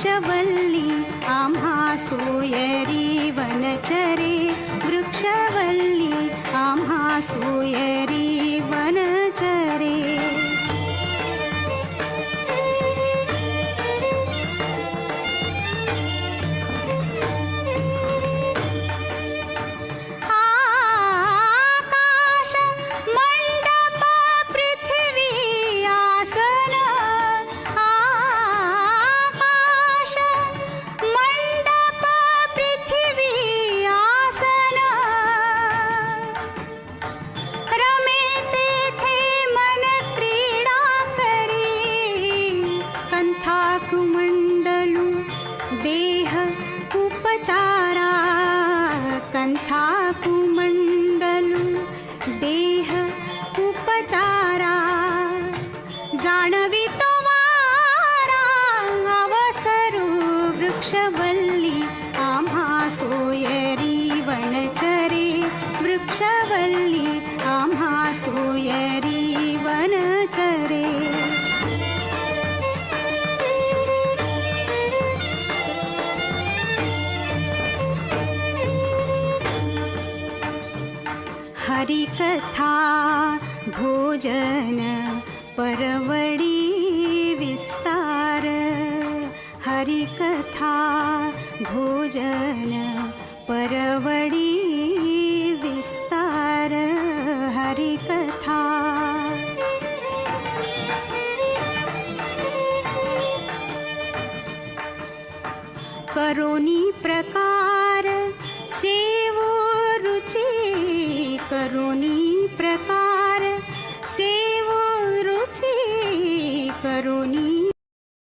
वृक्षवल्ली आम्हा सोयरी वनचरे वृक्षवल्ली आम्हा सोयरी कंथा देह उपचारा जाणवी तो वारा वृक्षवल्ली आम्हा सोयरी वनचरे वृक्षवल्ली आम्हा सोयरी हरिकथा भोजन परवडी विस्तार। हरिकथा भोजन परवडी विस्तार। हरिकथा। करोनी प्रकार सेवो